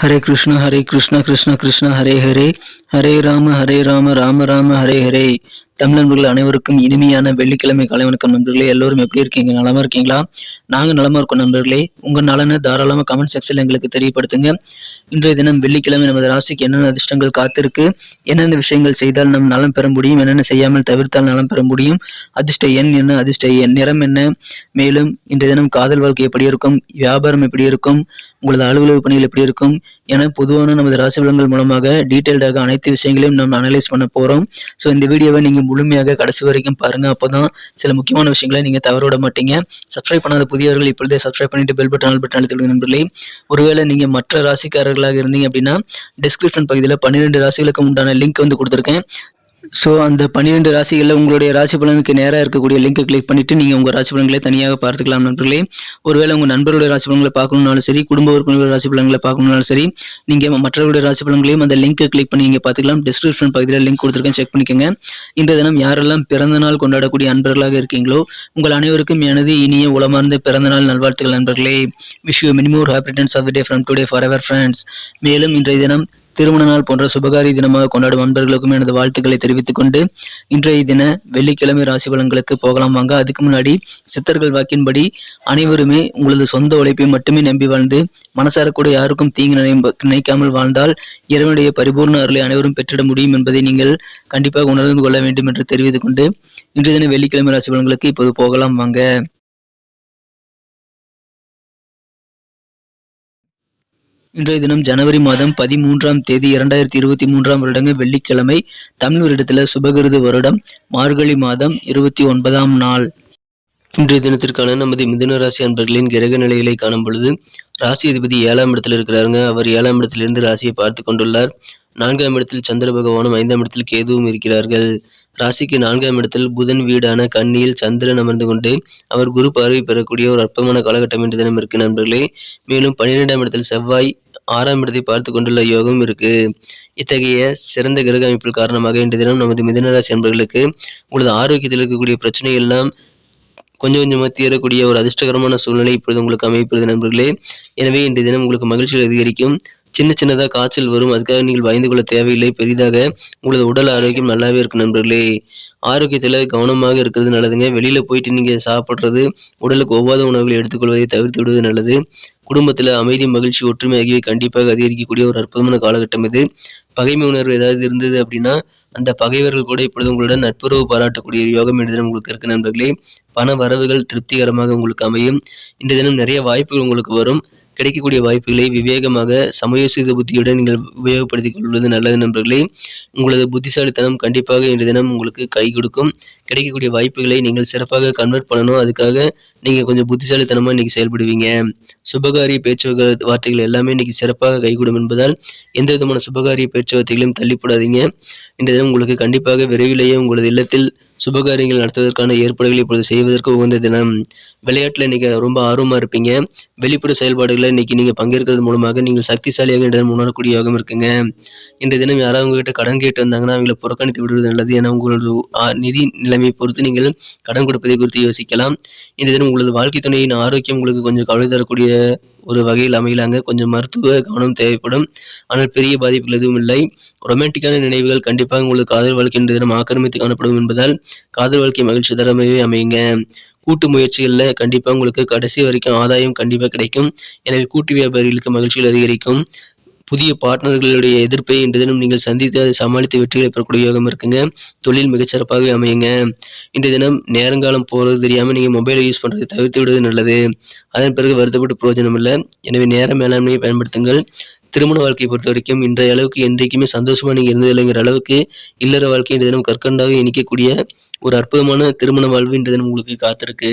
ஹரே கிருஷ்ண ஹரே கிருஷ்ண கிருஷ்ண கிருஷ்ண ஹரே ஹரே. ஹரே ராம ஹரே ராம ராம ராம ஹரே ஹரே. தமிழ் நண்பர்கள் அனைவருக்கும் இனிமையான வெள்ளிக்கிழமை காலை வணக்கம் நண்பர்களே. எல்லோரும் எப்படி இருக்கீங்க? நலமா இருக்கீங்களா? நாங்க நலமா இருக்கோம் நண்பர்களே. உங்க நலனை தாராளமா கமெண்ட் செக்ஷன்ல எங்களுக்கு தெரியப்படுத்துங்க. இன்றைய தினம் வெள்ளிக்கிழமை நமது ராசிக்கு என்னென்ன அதிர்ஷ்டங்கள் காத்திருக்கு? என்னென்ன விஷயங்கள் செய்தால் நம் நலம் பெற முடியும்? என்னென்ன செய்யாமல் தவிர்த்தால் நலம் பெற முடியும்? அதிர்ஷ்ட எண் என்ன? அதிர்ஷ்ட எண் நிறம் என்ன? மேலும் இன்றைய தினம் காதல் வாழ்க்கை எப்படி இருக்கும்? வியாபாரம் எப்படி இருக்கும்? உங்களது அலுவலக பணிகள் எப்படி இருக்கும்? என பொதுவான நமது ராசி பலன்கள் மூலமாக டீட்டெயில்டாக அனைத்து விஷயங்களையும் நம்ம அனலைஸ் பண்ண போகிறோம் ஸோ இந்த வீடியோவை நீங்கள் முழுமையாக கடைசி வரைக்கும் பாருங்க. அப்போதான் சில முக்கியமான விஷயங்களை நீங்கள் தவற விட மாட்டீங்க. சப்ஸ்கிரைப் பண்ணாத புதியவர்கள் இப்பொழுதே சப்ஸ்கிரைப் பண்ணிட்டு பெல் பட்டன் ஆல் பட்டன் அழுத்தி நண்பர்களே. ஒருவேளை நீங்கள் மற்ற ராசிக்காரர்களாக இருந்தீங்க அப்படின்னா டிஸ்கிரிப்ஷன் பகுதியில் பன்னிரெண்டு ராசிகளுக்கு உண்டான லிங்க் வந்து கொடுத்துருக்கேன். ஸோ அந்த பன்னிரெண்டு ராசிகளில் உங்களுடைய ராசி பலனுக்கு நேராக இருக்கக்கூடிய லிங்கை கிளிக் பண்ணிவிட்டு நீங்கள் உங்கள் ராசி பலன்களை தனியாக பார்த்துக்கலாம் நண்பர்களே. ஒருவேளை உங்கள் நண்பருடைய ராசி பலன்களை பார்க்கணும்னாலும் சரி குடும்ப உறுப்பினர்களுடைய ராசி பலன்களை பார்க்கணும்னாலும் சரி நீங்கள் மற்றவர்களுடைய ராசி பலன்களையும் அந்த லிங்கை கிளிக் பண்ணி நீங்கள் பார்த்துக்கலாம். டிஸ்கிரிப்ஷன் பகுதியில் லிங்க் கொடுத்துருக்கேன் செக் பண்ணிக்கோங்க. இந்த தினம் யாரெல்லாம் பிறந்த நாள் கொண்டாடக்கூடிய அன்பர்களாக இருக்கீங்களோ உங்கள் அனைவருக்கும் எனது இனிய உளமார்ந்த பிறந்த நாள் நல்வாழ்த்துக்கள் நண்பர்களே. Wish you many more happy returns of the day from today forever friends மேலும் இன்றைய தினம் திருமண நாள் போன்ற சுபகாரி தினமாக கொண்டாடும் அன்பர்களுக்கும் எனது வாழ்த்துக்களை தெரிவித்துக் கொண்டு இன்றைய தின வெள்ளிக்கிழமை ராசி பலன்களுக்கு போகலாம் வாங்க. அதுக்கு முன்னாடி சித்தர்கள் வாக்கின்படி அனைவருமே உங்களது சொந்த உழைப்பை மட்டுமே நம்பி வாழ்ந்து மனசார கூட யாருக்கும் தீங்கு நினை நினைக்காமல் வாழ்ந்தால் இறைவனுடைய பரிபூர்ண அருளை அனைவரும் பெற்றிட முடியும் என்பதை நீங்கள் கண்டிப்பாக உணர்ந்து கொள்ள வேண்டும் என்று தெரிவித்துக் கொண்டு இன்றைய தின வெள்ளிக்கிழமை ராசி பலன்களுக்கு இப்போது போகலாம் வாங்க. இன்றைய தினம் ஜனவரி மாதம் பதிமூன்றாம் தேதி இரண்டாயிரத்தி இருபத்தி மூன்றாம் வருடங்க வெள்ளிக்கிழமை தமிழ் வருடத்தில் சுபகிருது வருடம் மார்கழி மாதம் இருபத்தி ஒன்பதாம் நாள். இன்றைய தினத்திற்கான நமது மிதுன ராசி அன்பர்களின் கிரக நிலைகளை காணும் பொழுது ராசி அதிபதி ஏழாம் இடத்தில் இருக்கிறாருங்க. அவர் ஏழாம் இடத்திலிருந்து ராசியை பார்த்து கொண்டுள்ளார். நான்காம் இடத்தில் சந்திர பகவானும் ஐந்தாம் இடத்தில் கேதுவும் இருக்கிறார்கள். ராசிக்கு நான்காம் இடத்தில் புதன் வீடான கண்ணியில் சந்திரன் அமர்ந்து கொண்டு அவர் குரு பார்வை பெறக்கூடிய ஒரு அற்பமான காலகட்டம் என்று தினம் இருக்கு நண்பர்களே. மேலும் பன்னிரெண்டாம் இடத்தில் செவ்வாய் ஆறாம் இடத்தை பார்த்து கொண்டுள்ள யோகம் இருக்கு. இத்தகைய சிறந்த கிரக அமைப்பில் காரணமாக இன்றைய தினம் நமது மிதனராசி அன்பர்களுக்கு உங்களது ஆரோக்கியத்தில் இருக்கக்கூடிய பிரச்சனை எல்லாம் கொஞ்சம் கொஞ்சமாக தீரக்கூடிய ஒரு அதிர்ஷ்டகரமான சூழ்நிலை இப்பொழுது உங்களுக்கு அமைப்பது நண்பர்களே. எனவே இன்றைய தினம் உங்களுக்கு மகிழ்ச்சிகள் அதிகரிக்கும். சின்ன சின்னதாக காய்ச்சல் வரும். அதுக்காக நீங்கள் பயந்து கொள்ள தேவையில்லை. பெரிதாக உங்களது உடல் ஆரோக்கியம் நல்லாவே இருக்கும் நண்பர்களே. ஆரோக்கியத்தில் கவனமாக இருக்கிறது நல்லதுங்க. வெளியில் போயிட்டு நீங்கள் சாப்பிட்றது உடலுக்கு ஒவ்வாத உணவுகளை எடுத்துக்கொள்வதை தவிர்த்து விடுவது நல்லது. குடும்பத்தில் அமைதி மகிழ்ச்சி ஒற்றுமை ஆகியவை கண்டிப்பாக அதிகரிக்கக்கூடிய ஒரு அற்புதமான காலகட்டம் இது. பகைமை உணர்வு ஏதாவது இருந்தது அப்படின்னா அந்த பகைவர்கள் கூட இப்பொழுது உங்களுடன் நட்புறவு பாராட்டக்கூடிய யோகம் என்ற தினம் உங்களுக்கு இருக்கு நண்பர்களே. பண வரவுகள் திருப்திகரமாக உங்களுக்கு அமையும். இந்த தினம் நிறைய வாய்ப்புகள் உங்களுக்கு வரும். கிடைக்கக்கூடிய வாய்ப்புகளை விவேகமாக சமயோசித புத்தியுடன் நீங்கள் உபயோகப்படுத்திக் கொள்வது நல்லது நண்பர்களே. உங்களது புத்திசாலித்தனம் கண்டிப்பாக இன்று தினம் உங்களுக்கு கை கொடுக்கும். கிடைக்கக்கூடிய வாய்ப்புகளை நீங்கள் சிறப்பாக கன்வெர்ட் பண்ணணும். அதுக்காக நீங்கள் கொஞ்சம் புத்திசாலித்தனமாக இன்றைக்கி செயல்படுவீங்க. சுபகாரிய பேச்சுவார்த்தை வார்த்தைகள் எல்லாமே இன்றைக்கி சிறப்பாக கைகூடும் என்பதால் எந்த விதமான சுபகாரிய பேச்சுவார்த்தைகளையும் தள்ளிப்படாதீங்க. இன்றைய தினம் உங்களுக்கு கண்டிப்பாக விரைவிலேயே உங்களது இல்லத்தில் சுபகாரியங்கள் நடத்துவதற்கான ஏற்பாடுகளை இப்பொழுது செய்வதற்கு உகந்த தினம். விளையாட்டில் நீங்கள் ரொம்ப ஆர்வமாக இருப்பீங்க. வெளிப்புற செயல்பாடுகளை இன்றைக்கி நீங்கள் பங்கேற்கிறது மூலமாக நீங்கள் சக்திசாலியாக இடம் தினம் உணரக்கூடிய யோகம் இருக்குங்க. இன்றைய தினம் யாராவது உங்ககிட்ட கடன் கேட்டு வந்தாங்கன்னா அவங்களை புறக்கணித்து விடுவது நல்லது. என உங்களது நிதி நிலைமையை பொறுத்து நீங்கள் கடன் கொடுப்பதை குறித்து யோசிக்கலாம். இந்த தினம் உங்களது வாழ்க்கை துணையின் ஆரோக்கியம் உங்களுக்கு கொஞ்சம் கவலை தரக்கூடிய ஒரு வகையில் அமையலாங்க. கொஞ்சம் மருத்துவ கவனம் தேவைப்படும். ஆனால் பெரிய பாதிப்புகள் எதுவும் இல்லை. ரொமான்டிக்கான நினைவுகள் கண்டிப்பாக உங்களுக்கு காதல் வாழ்க்கை என்ற தினம் ஆக்கிரமித்து காணப்படும் என்பதால் காதல் வாழ்க்கை மகிழ்ச்சி தரமாகவே அமையுங்க. கூட்டு முயற்சிகளில் கண்டிப்பாக உங்களுக்கு கடைசி வரைக்கும் ஆதாயம் கண்டிப்பாக கிடைக்கும். எனவே கூட்டு வியாபாரிகளுக்கு மகிழ்ச்சிகள் அதிகரிக்கும். புதிய பார்ட்னர்களுடைய எதிர்ப்பை இன்று தினம் நீங்கள் சந்தித்து அதை சமாளித்து வெற்றிகளை பெறக்கூடிய யோகம் இருக்குங்க. தொழில் மிகச்சிறப்பாகவே அமையுங்க. இன்று தினம் நேரங்காலம் போகிறது தெரியாமல் நீங்கள் மொபைலை யூஸ் பண்ணுறதை தவிர்த்து விடுவது நல்லது. அதன் பிறகு வருத்தப்பட்டு பிரயோஜனம் இல்லை. எனவே நேர மேலாண்மையை பயன்படுத்துங்கள். திருமண வாழ்க்கையை பொறுத்த வரைக்கும் இன்றைய அளவுக்கு என்றைக்குமே சந்தோஷமாக நீங்கள் இருந்தது இருந்ததில்லைங்கிற அளவுக்கு இல்லற வாழ்க்கை இன்று தினம் கற்கண்டாக இணைக்கக்கூடிய ஒரு அற்புதமான திருமண வாழ்வு இன்று தினம் உங்களுக்கு காத்திருக்கு.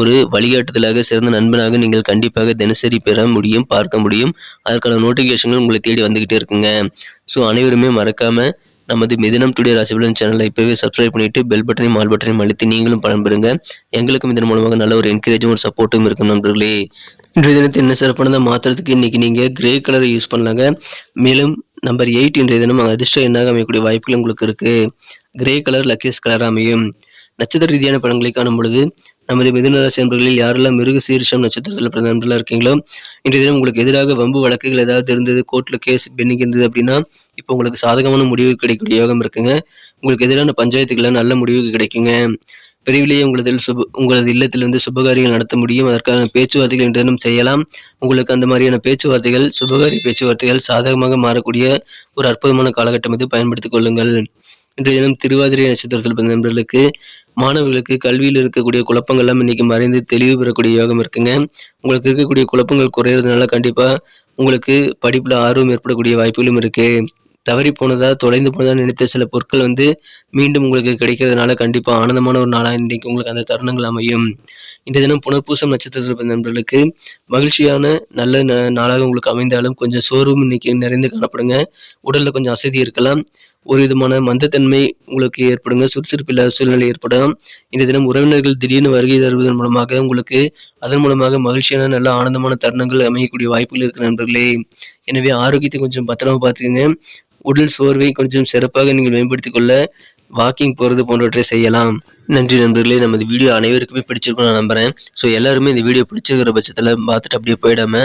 ஒரு வழிகாட்டுதலாக சிறந்த நண்பனாக நீங்கள் கண்டிப்பாக தினசரி பெற முடியும் பார்க்க முடியும். அதற்கான நோட்டிஃபிகேஷன்கள் உங்களை தேடி வந்துக்கிட்டே இருக்குங்க. ஸோ அனைவருமே மறக்காமல் நமது மிதினம் டுடே ராசிபலன் சேனலை இப்போவே சப்ஸ்கிரைப் பண்ணிட்டு பெல் பட்டனையும் மால் பட்டனையும் அழுத்தி நீங்களும் பயன்பெறுங்க எங்களுக்கும் இதன் மூலமாக நல்ல ஒரு என்கரேஜும் ஒரு சப்போர்ட்டும் இருக்கும் நண்பர்களே. இன்றைய தினத்தை என்ன சிறப்பானதை மாற்றுறதுக்கு இன்றைக்கி நீங்கள் கிரே கலரை யூஸ் பண்ணலாங்க. மேலும் நம்பர் எயிட் இன்றைய தினம் அதிர்ஷ்டம் என்னாக அமையக்கூடிய வாய்ப்புகள் உங்களுக்கு இருக்குது கிரே கலர் லக்கேஸ் கலர் அமையும். நட்சத்திர ரீதியான படங்களை காணும் பொழுது நமது மிதுனராசி நண்பர்களில் யாரெல்லாம் மிருக சீரிஷம் நட்சத்திரத்தில் பிறந்த நண்பர்களாக இருக்கீங்களோ இன்றைய தினம் உங்களுக்கு எதிராக வம்பு வழக்குகள் ஏதாவது இருந்தது கோர்ட்டில் கேஸ் பெண்டிங் இருந்தது அப்படின்னா இப்போ உங்களுக்கு சாதகமான முடிவு கிடைக்கக்கூடிய யோகம் இருக்குங்க. உங்களுக்கு எதிரான பஞ்சாயத்துக்கெல்லாம் நல்ல முடிவு கிடைக்குங்க. விரைவிலேயே உங்களது சுப உங்களது இல்லத்திலிருந்து சுபகாரியங்கள் நடத்த முடியும். அதற்கான பேச்சுவார்த்தைகள் என்றும் செய்யலாம். உங்களுக்கு அந்த மாதிரியான பேச்சுவார்த்தைகள் சுபகாரிய பேச்சுவார்த்தைகள் சாதகமாக மாறக்கூடிய ஒரு அற்புதமான காலகட்டம் இது. பயன்படுத்திக் கொள்ளுங்கள். இன்றைய தினம் திருவாதிரை நட்சத்திரத்தில் பிறந்த நண்பர்களுக்கு மாணவர்களுக்கு கல்வியில் இருக்கக்கூடிய குழப்பங்கள்லாம் இன்னைக்கு மறைந்து தெளிவு பெறக்கூடிய யோகம் இருக்குங்க. உங்களுக்கு இருக்கக்கூடிய குழப்பங்கள் குறையிறதுனால கண்டிப்பா உங்களுக்கு படிப்புல ஆர்வம் ஏற்படக்கூடிய வாய்ப்புகளும் இருக்கு. தவறி போனதா தொலைந்து போனதா நினைத்த சில பொருட்கள் வந்து மீண்டும் உங்களுக்கு கிடைக்கிறதுனால கண்டிப்பா ஆனந்தமான ஒரு நாளாக இன்றைக்கு உங்களுக்கு அந்த தருணங்கள் அமையும். இன்றைய தினம் புனர்பூசம் நட்சத்திரத்தில் பிறந்த நண்பர்களுக்கு மகிழ்ச்சியான நல்ல ந- நாளாக உங்களுக்கு அமைந்தாலும் கொஞ்சம் சோர்வும் இன்னைக்கு நிறைந்து காணப்படுங்க. உடலில் கொஞ்சம் அசதி இருக்கலாம். ஒரு விதமான மந்தத்தன்மை உங்களுக்கு ஏற்படுங்க. சுறுசுறுப்பு இல்லாத சூழ்நிலை ஏற்படும் இந்த தினம் உறவினர்கள் திடீர்னு வருகை தருவதன் மூலமாக உங்களுக்கு அதன் மூலமாக மகிழ்ச்சியான நல்ல ஆனந்தமான தருணங்கள் அமையக்கூடிய வாய்ப்புகள் இருக்கு நண்பர்களே. எனவே ஆரோக்கியத்தை கொஞ்சம் பத்திரமா பார்த்துக்கோங்க. உடல் சோர்வை கொஞ்சம் சிறப்பாக நீங்கள் மேம்படுத்திக் கொள்ள வாக்கிங் போகிறது போன்றவற்றை செய்யலாம். நன்றி நண்பர்களே. நமது வீடியோ அனைவருக்குமே பிடிச்சிருக்கும் நான் நம்புறேன். ஸோ எல்லாருமே இந்த வீடியோ பிடிச்சிருக்கிற பட்சத்தில் பார்த்துட்டு அப்படியே போயிடாம